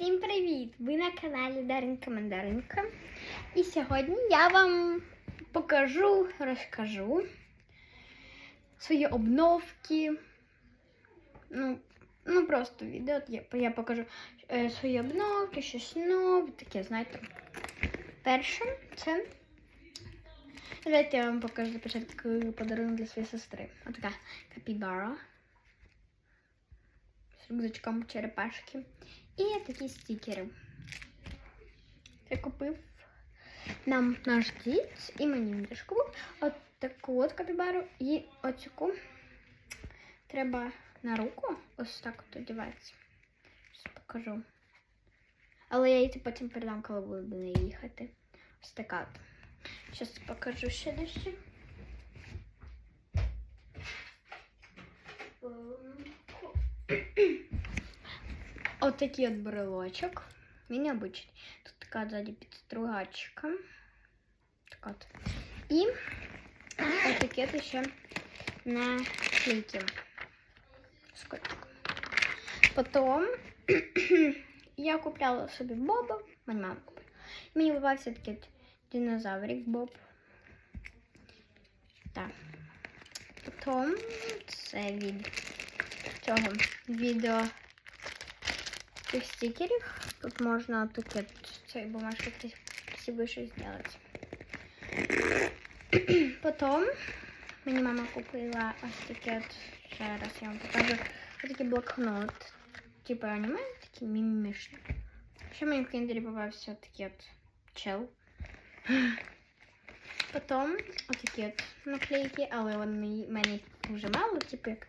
Всім привіт! Ви на каналі Даринка Мандаринка. І сьогодні я вам покажу, розкажу свої обновки. Ну, ну просто відео. Я, я покажу е, свої обновки, щось нове, таке, знаєте. Перше це. Давайте я вам покажу спочатку подарунок для своєї сестри. Отака капібара. З рюкзачком черепашки. І такі стікери. Я купив нам наш дід і мені теж купив от таку от капібару і оцю треба на руку ось так от одіватися. Зараз покажу. Але я її потім передам, коли буду до неї їхати. Ось така. Зараз покажу ще дещо. Отакий от брелочок. Він необычний. Тут така ззаді підстругачка. Так от. І отаке от ще на клейки. Скотчик. Потім я купляла собі Боба. Мені мама купила. Мені попався такий динозаврик Боб. Так. Потім це від цього відео цих стикерів. Тут можно таке цієї бумажки красиво щось зробити. Потім мені мама купила ось таке ще раз я вам покажу, ось такий блокнот. Типу аніме, такий мімішний. Ще мені в кіндері попався такий от чел. Потім отакі от наклейки, але вони мені дуже мало, як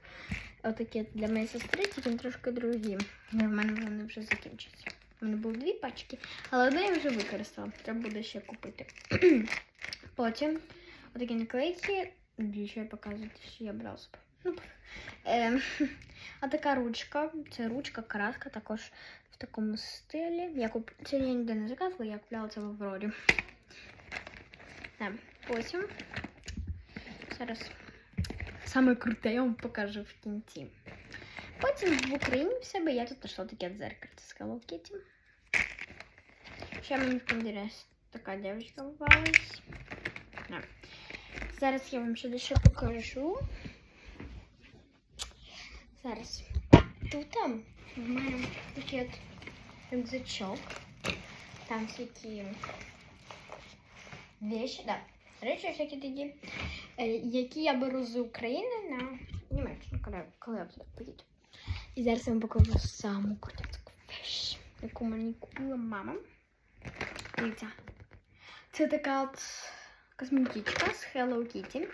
отакі для моєї сестри, тільки трошки другі. В мене вони вже закінчаться. У мене було дві пачки, але одну я вже використала. Треба буде ще купити. Потім отакі наклейки. Більше показувати, що я брала собі. Ну, е, а така ручка. Це ручка, краска також в такому стилі. Я куп... Це я ніде не заказувала, я купляла це в Аврорі. Так, потім. Зараз саме круте я вам покажу в кінці. Потім в Україні в себе я тут знайшла таке дзеркальце з Hello Kitty. Ще мені в кіндері така дівчинка попалась. Да. Зараз я вам ще дещо покажу. Зараз. Тут там в мене такий от рюкзачок. Там всякі вещи, да. Речі всякі такі, е, Які я беру з України на Німеччину, коли, коли я туди поїду. І зараз я вам покажу саму крутецьку вещь, яку мені купила мама. Дивіться. Це така от косметичка з Hello Kitty.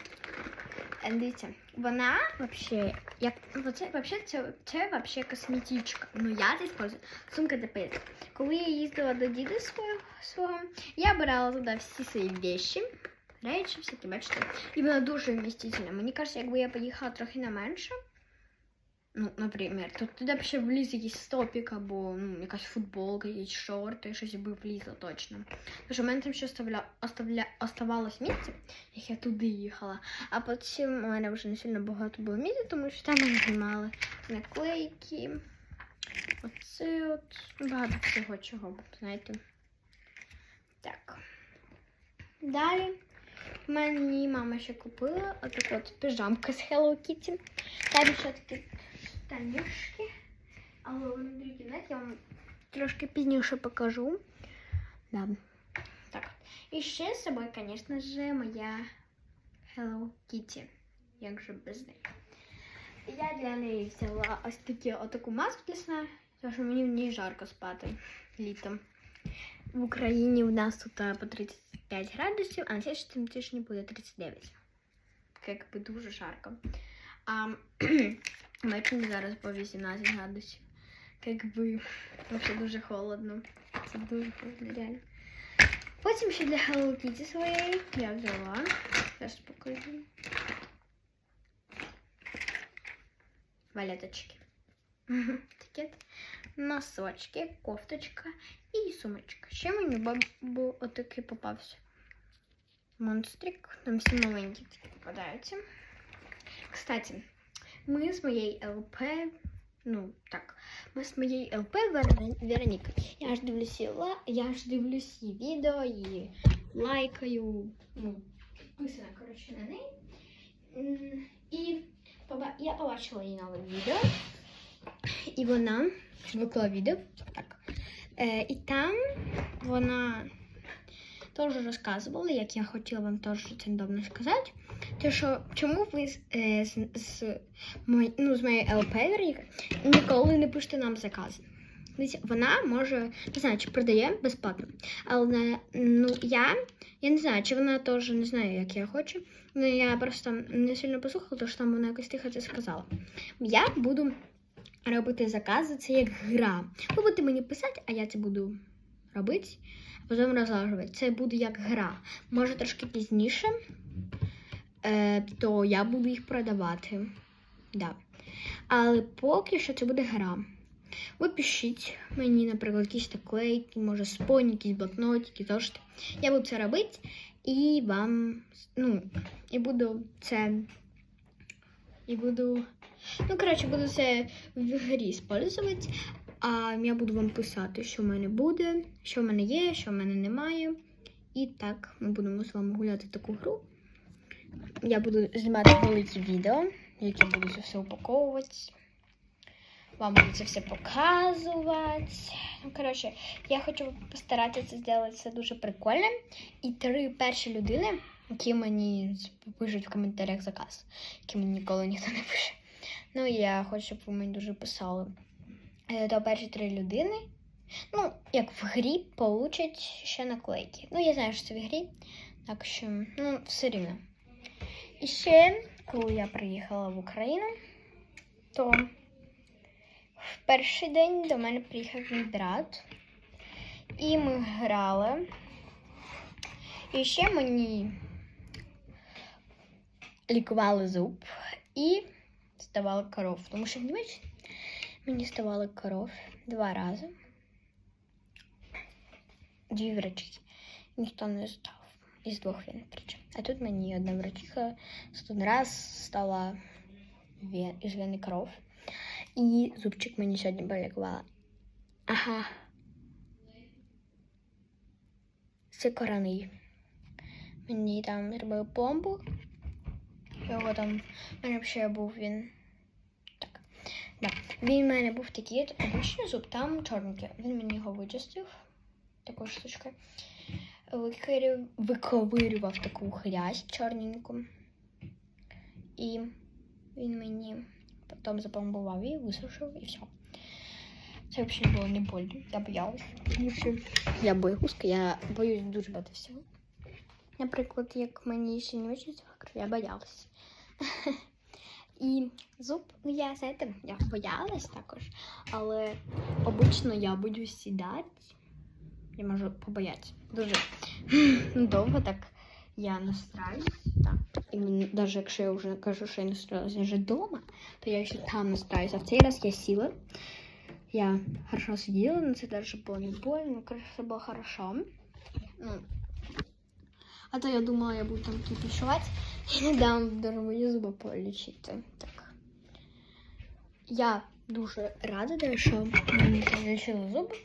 Е, Дивіться, вона вообще, як, оце, це, це вообще косметичка. Ну я це использую. Сумка поїздок. Коли я їздила до діда свого, свого, я брала туди всі свої вещи. Речі, всякі, бачите. І вона дуже вмістительна. Мені кажеться, якби я поїхала трохи на менше. Ну, наприклад, то туди б ще вліз якийсь стопік або ну, якась футболка, якісь шорти, щось би влізло точно. Тому що в мене там ще оставля, оставля, оставалось місце, як я туди їхала. А потім у мене вже не сильно багато було місця, тому що там мене знімали наклейки. Оце от багато всього чого, знаєте. Так. Далі мені мама ще купила отаку от піжамку з Hello Kitty. Там ще такі штанішки. Але вони другі, знаєте, я вам трошки пізніше покажу. Да. Так. І ще з собою, звісно ж, моя Hello Kitty. Як же без неї. Я для неї взяла ось такі, отаку маску для сна, тому що мені в ній жарко спати літом. В Україні у нас тут а, по 35 градусів, а на слідчому тижні буде 39. Якби дуже жарко. А в Мечені зараз по 18 градусів. Якби взагалі дуже холодно. Це дуже холодно, реально. Потім ще для Hello Kitty своєї я взяла. Зараз покажу. Валеточки. Носочки, кофточка і сумочка. Ще мені був отакий попався. Монстрик. Там всі маленькі такі попадаються. Кстати, ми з моєї ЛП Ну, так. Ми з моєю ЛП Вер- Веронікою. Я ж дивлюсь я ж дивлюсь її відео і лайкаю. Ну, підписана, коротше, на неї. І я побачила її нове відео. І вона виклала відео. Так. Е, і там вона теж розказувала, як я хотіла вам теж це недавно сказати. Те, що чому ви е, з, з, мої- ну, з моєї ЛП ніколи не пишете нам закази. Вона може, не знаю, чи продає безплатно. Але ну, я, я не знаю, чи вона теж не знаю, як я хочу. Ну, я просто не сильно послухала, тому що там вона якось тихо це сказала. Я буду робити закази, це як гра. Ви будете мені писати, а я це буду робити, а потім розлажувати. Це буде як гра. Може трошки пізніше, е, то я буду їх продавати. Да. Але поки що це буде гра. Ви пишіть мені, наприклад, якісь наклейки, може споні, якісь блокнотики, зошити. Я буду це робити і вам, ну, і буду це. І буду. Ну, коротше, буду це в грі спользувати. А я буду вам писати, що в мене буде, що в мене є, що в мене немає. І так, ми будемо з вами гуляти в таку гру. Я буду знімати великі відео, які буду це все упаковувати. Вам буду це все показувати. Ну, коротше, я хочу постаратися зробити це дуже прикольно. І три перші людини, які мені пишуть в коментарях заказ, які мені ніколи ніхто не пише. Ну, я хочу, щоб ви мені дуже писали. Е, То перші три людини, ну, як в грі, получать ще наклейки. Ну, я знаю, що це в грі, так що, ну, все рівно. І ще, коли я приїхала в Україну, то в перший день до мене приїхав мій брат. І ми грали. І ще мені лікували зуб і ставали коров. Тому що Німеччині мені ставали коров два рази. Дві врачихи. Ніхто не став. Із двох він тричі. А тут мені одна врачиха один раз стала із вени коров. І зубчик мені сьогодні полікувала. Ага. Це короний. Мені там зробили пломбу. Його там. Мене ще був він. Так. Да. Він в мене був такий от обичний зуб, там чорненький. Він мені його вичистив. Такою штучкою. Виковирював таку хрясь чорненьку. І він мені потім запломбував і висушив, і все. Це взагалі було не больно. Я боялась. Я боягузка, я боюсь дуже багато всього. Наприклад, як мені ще не очень кров, я боялась. І зуб, ну я знаєте, я боялась також, але обично я боюсь сідати. Я можу побоятися. Дуже довго так я настраюсь. Так. І навіть якщо я вже кажу, що я настроїлася вже вдома, то я ще там настраюся. А в цей раз я сіла. Я хорошо сиділа, но це даже було не больно, все було хорошо. Ну, а то я думала, я буду там кипішувати і не дам даже мої зуби полічити. Так. Я дуже рада, де, що мені залічили зуби,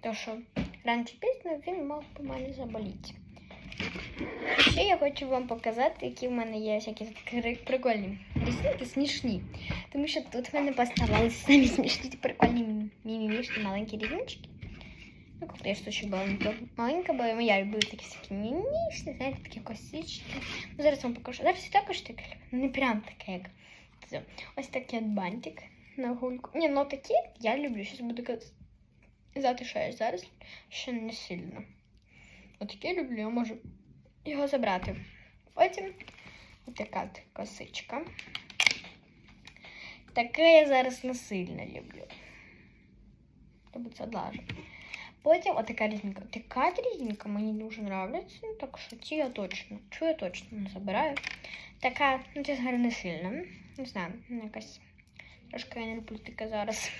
тому що рано чи пізно він мав по мене заболіти. І ще я хочу вам показати, які в мене є всякі такі прикольні рисунки, смішні. Тому що тут в мене поставалися самі смішні ті прикольні мімімішні маленькі різинчики. Ну, я ще була не маленька, бо я люблю такі всякі мімішні, знаєте, такі косички. Ну, зараз вам покажу. Зараз також таке Не прям таке, як це. Ось такий от бантик на гульку. Ні, ну такі я люблю. Зараз буду казати, що зараз ще не сильно. Отакі люблю, я можу його забрати. Потім така от косичка. Таке я зараз не сильно люблю. Тобто це одлажу. Потім отака різинка. Така різинка мені дуже подобається. Ну, так що ці я точно. Цю я точно не забираю. Така, ну це зараз не сильно. Не знаю, ну, якась трошки не таке зараз.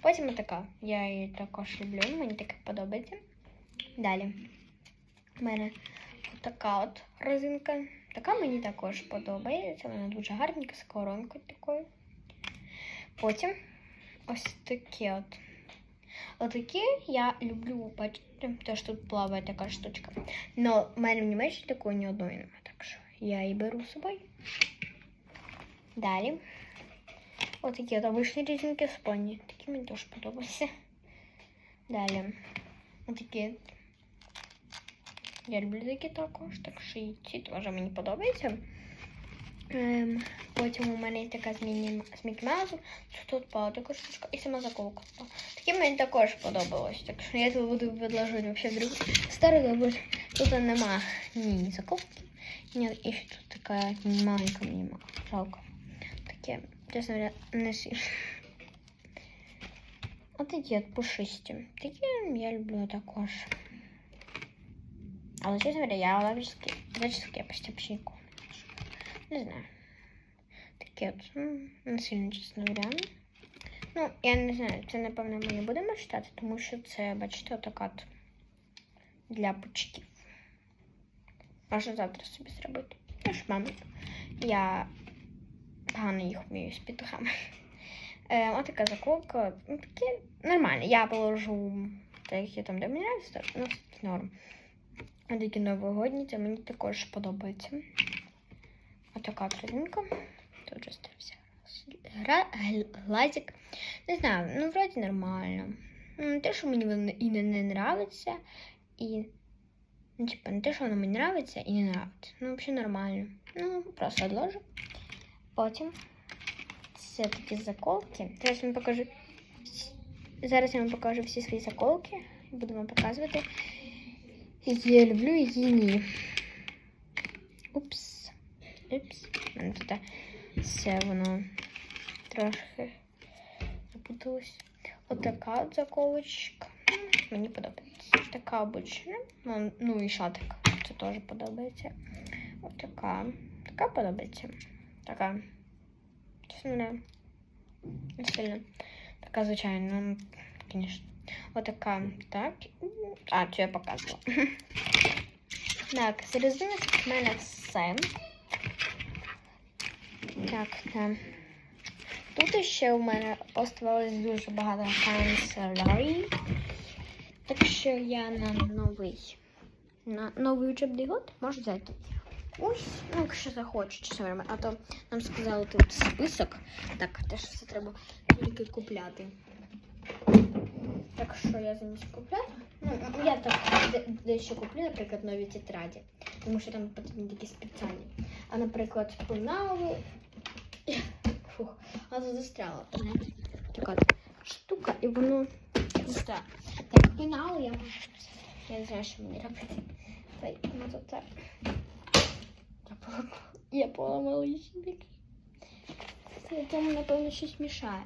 Потім отака. Я її також люблю, мені таке подобається. Далі. У мене така от резинка. Така мені також подобається. Вона дуже гарненька, з коронкою такою. Потім ось такі от. Отакі я люблю бачити, те, що тут плаває така штучка. Но в мене в Німеччині такої ні одної немає, так що я її беру з собою. Далі. Отакі от обичні різинки з поні. Такі мені теж подобаються. Далі. Отакі. Я люблю такі також, так що і ці теж мені подобаються. Ем, потім у мене є така з, міні, з Мікі Маусом, що тут пала така штучка і сама заколка. впала. Такі мені також подобалось, так що я тут буду відложувати вообще в другу сторону, бо тут нема ні заколки, ні, і ще тут така маленька мені мала. Жалко. Таке, чесно говоря, не сильно. От такі от пушисті. Такі я люблю також. Але, чесно говоря, я лаврські, зачіски я почти вообще ніколи не ношу. Не знаю. Такі от, не сильно, чесно говоря. Ну, я не знаю, це, напевно, ми не будемо читати, тому що це, бачите, отака от для пучків. Можна завтра собі зробити. Я ж мама. Я погано їх вмію з підгами. Е, отака заколка. Ну, таке нормально. Я положу так, я там, де мені нравиться, ну, норм. А такі новогодні, це мені також подобається. Отака трудинка. Тут вже стався гра, глазик. Не знаю, ну вроді нормально. Ну, Не те, що мені воно і не, не нравиться, і. Ну, типа, не те, що воно мені нравиться і не нравиться. Ну, взагалі нормально. Ну, просто odложу. Потім це такі заколки. Зараз я вам покажу. Зараз я вам покажу всі свої заколки. Буду вам показувати. Я люблю, які ні. Упс. Упс. Тут все воно трошки запуталось. Отака от заколочка. Мені подобається. Така обична. Ну, ну і шатик. Це теж подобається. Отака. Така подобається. Така. Не сильно. Така звичайна, ну, звісно. Отака. Так. А, цю я показувала. Так, з резинок в мене все. Так, так. Тут ще у мене оставалось дуже багато канцелярій. Так що я на новий на новий учебний год можу взяти. Ось, ну, якщо захочу, чесно говоря. А то нам сказали тут список. Так, теж все треба тільки купляти. Так що я замість купляти. Ну, я так де- дещо куплю, наприклад, нові тетраді. Тому що там потрібні такі спеціальні. А, наприклад, пенали. Фух, тут застряла. Така штука, і воно застряло. Так, пенали я можу. Я не знаю, що мені робити. Та ну тут так. Я поламала, я поламала її собі. Це тому, напевно, щось мішає.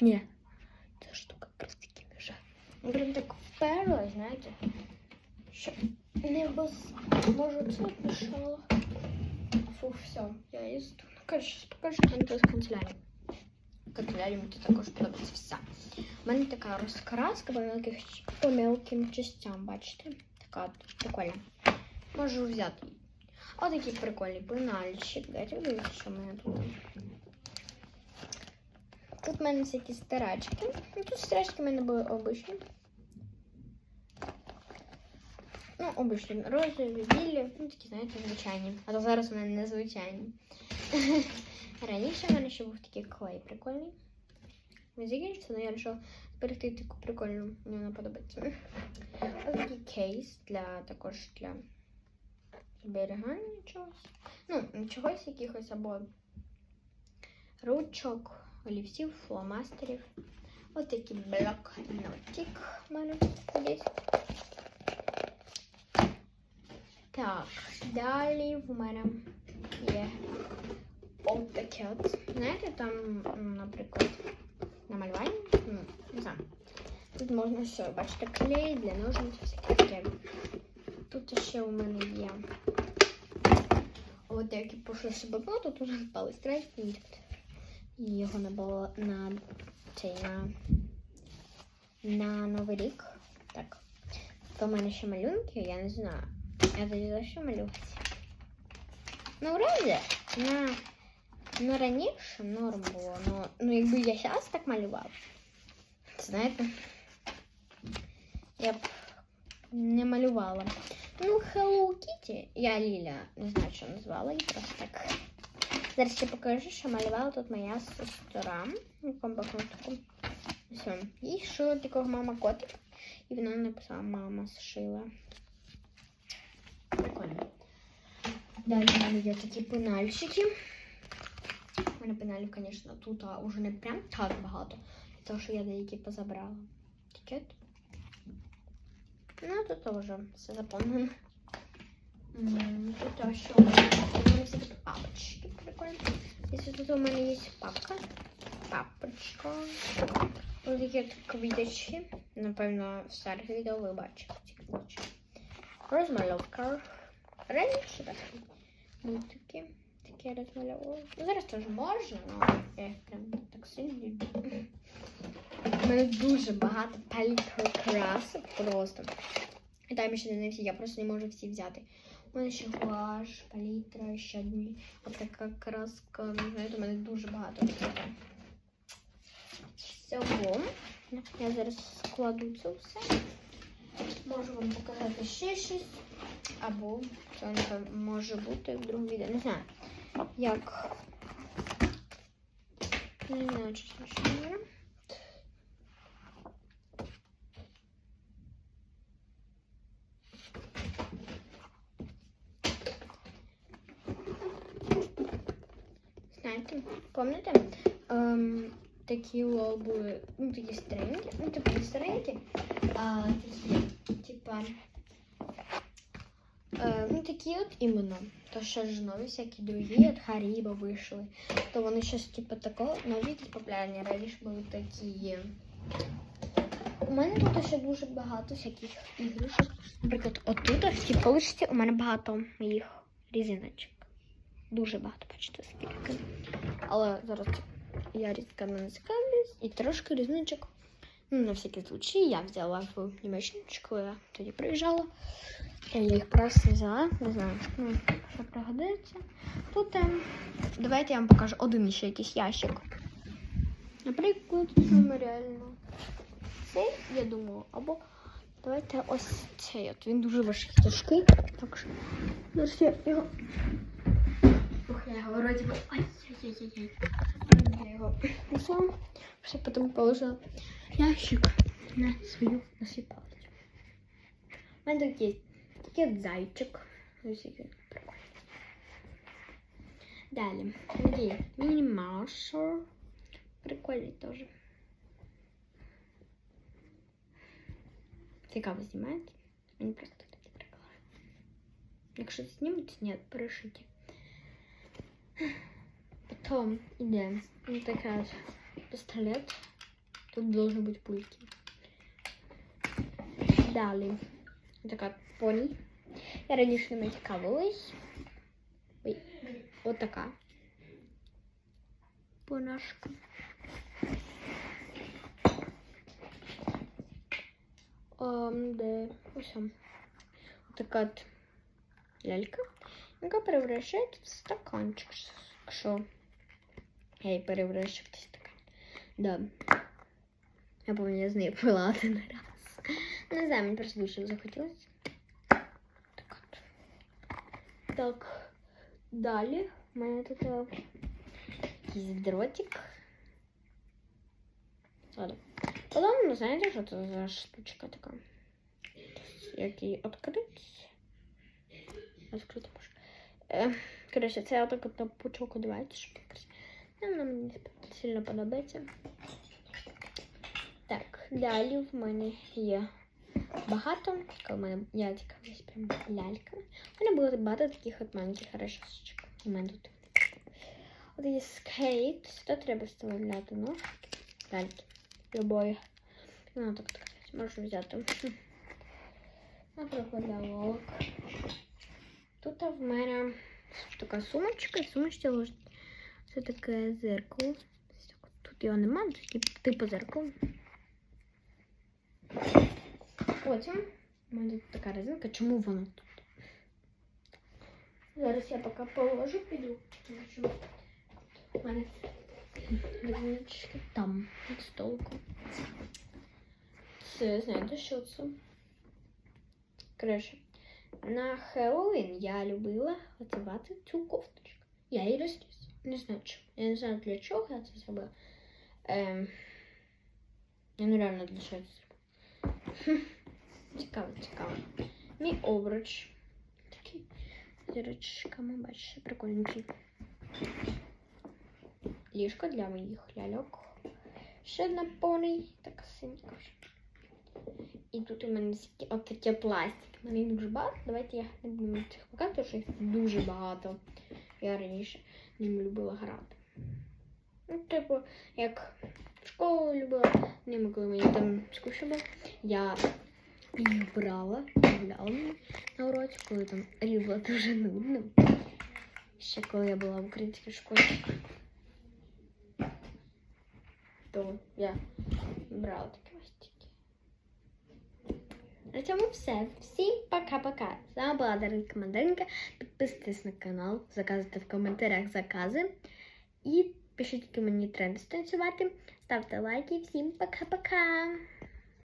Ні. Ця штука просто таки мішає. Ну, Прям так вперла, знаєте. Що не без... Може, це мішало. Фу, все, я її зду. Ну, коротше, покажу мене тут канцелярія. Канцелярія мені тут також подобається вся. У мене така розкраска по мелких, по мелким частям, бачите? Така прикольна. Можу взяти. Ось такий прикольний пенальчик. Дайте подивіться, що в мене тут. Тут в мене всякі старачки. Ну, тут старачки в мене були обичні. Ну, обичні розові, білі, ну такі, знаєте, звичайні. А то зараз мене незвичайні. Раніше в мене ще був такий клей прикольний. Він закінчився, але я вирішила зберегти таку прикольну, мені вона подобається. Ось такий кейс для також для зберігання чогось. Ну, чогось якихось або ручок, олівців, фломастерів. Ось такий блокнотик в мене є. Так, далі в мене є таке от. Знаєте, там, наприклад, намалювання, ну, не знаю. Тут можна все, бачите, клей для ножниць, всяке таке. Тут ще у мене є от як я пошився блокноту, тут розпали страйки. І його набрала на цей на, на Новий рік. Так. То в мене ще малюнки, я не знаю. Я тоді за? Ну, вроде на Ну, раніше норм було, ну, ну якби я зараз так малював, знаєте, я б не малювала. Ну, Hello Kitty, я Ліля, не знаю, що назвала, її просто так. Зараз я покажу, що малювала тут моя сестра. Ну. Все. Їй шила такого мама котик. І вона написала мама зшила. Прикольно. Далі в мене є такі пенальчики. У мене пеналів, звісно, тут а, уже не прям так багато. Тому що я деякі позабрала. Тікет. Ну, тут теж все заповнено. Тут що у мене У мене папочки. Прикольно. Якщо тут у мене є папка. Папочка. Ось такі от квіточки. Напевно, в старих відео ви квіточки. Розмальовка. Раніше так. Мультики. Такі розмальовували. Ну, зараз теж можна, але я прям так сильно люблю. У мене дуже багато палітр красок просто. І там ще не всі, я просто не можу всі взяти. У мене ще гуаш, палітра, ще одні. Ось така краска. Не знаю, у мене дуже багато. Всього. Я зараз складу це все. Можу вам показати ще щось. Або це може бути в другому відео. Не знаю. Як. Не знаю, чи не. Знаєте, пам'ятаєте? Ем, такі лол були, ну такі старенькі, ну не старенькі, а такі, типа, ну такі от іменно. То ще ж нові всякі другі, от Харіба вийшли. То вони щось типу такого, нові популярні, раніше були такі. У мене тут ще дуже багато всяких іграшок. Наприклад, отут, в цій поличці, у мене багато моїх різиночок. Дуже багато, бачите, скільки. Але зараз я різка не цікавлюсь і трошки різничок. Ну, на всякий случай я взяла в Німеччину, я тоді приїжджала. Я їх просто взяла, не знаю, ну, що пригодиться. Тут давайте я вам покажу один ще якийсь ящик. Наприклад, меморіально. Цей, я думаю, або давайте ось цей. От він дуже важкий тяжкий. Так що зараз я його. Ух, я його вроді би. Ай-яй-яй-яй. Я його взяла, все потім положила ящик на свою на свій палець. У мене тут є такий от зайчик. Ось який прикольний. Далі. Такий міні-маршал. Прикольний теж. Цікаво знімається. Мені просто такі приколи. Якщо знімуть, ні, перешиті. Потом идем. Вот такая вот пистолет. Тут должны быть пульки. Далі. Така поні. Я раніше не цікавилась. Ой, от така. Понашка. Um, де ось. Така от лялька, яка превращається в стаканчик. Якщо я її перевращу в цей стакан. Да. Я пам'ятаю, я з нею пила один раз. Не знаю, мені просто дуже захотілося. Так от. Так, далі в мене тут е, якийсь дротик. Ладно. Потім, ну, знаєте, що це за штучка така? Як її відкрити? Відкрити можна. Коротше, це отак от на пучок одягається, щоб. Ну, Вона мені сильно подобається. Так, далі в мене є багато. Коли в мене я цікавлюсь прям ляльками. У мене було багато таких от маленьких решечок. У мене тут. От є скейт. Сюди треба вставляти ножки. Ляльки. Любої. Ну, так, так. Можу взяти. Наприклад, лялок. Тут в мене така сумочка, і сумочці лежить це таке зеркало. Тут його немає, це тип- типу зеркало. Потім у мене тут така резинка. Чому вона тут? Зараз я поки положу, піду. У мене візеруночки там, під столиком. Це, знаєте, що це? Коротше, на Хеллоуін я любила готувати цю кофточку. Я її розтіс. Не знаю чому. Я не знаю для чого я це зробила. Ем... Я ну реально для чого це зробила. Цікаво, цікаво. Мій обруч. Такий зірочками, бачите, прикольненький. Ліжко для моїх ляльок. Ще одна поні, така синька. І тут у мене такі, пластик. У мене їх дуже багато. Давайте я не буду показувати, тому що їх дуже багато. Я раніше ними любила грати. Ну, типу, як в школу любила ними, коли мені там скучно. Я їх брала, гуляла на уроці, коли там рів було дуже нудно. Ще коли я була в українській школі. То я брала мастики. На цьому все. Всім пока-пока. З вами була Даринка Мандаринка. Підписуйтесь на канал, заказуйте в коментарях закази. І пишіть, які мені треба станцювати. Ставте лайки. Всім пока-пока.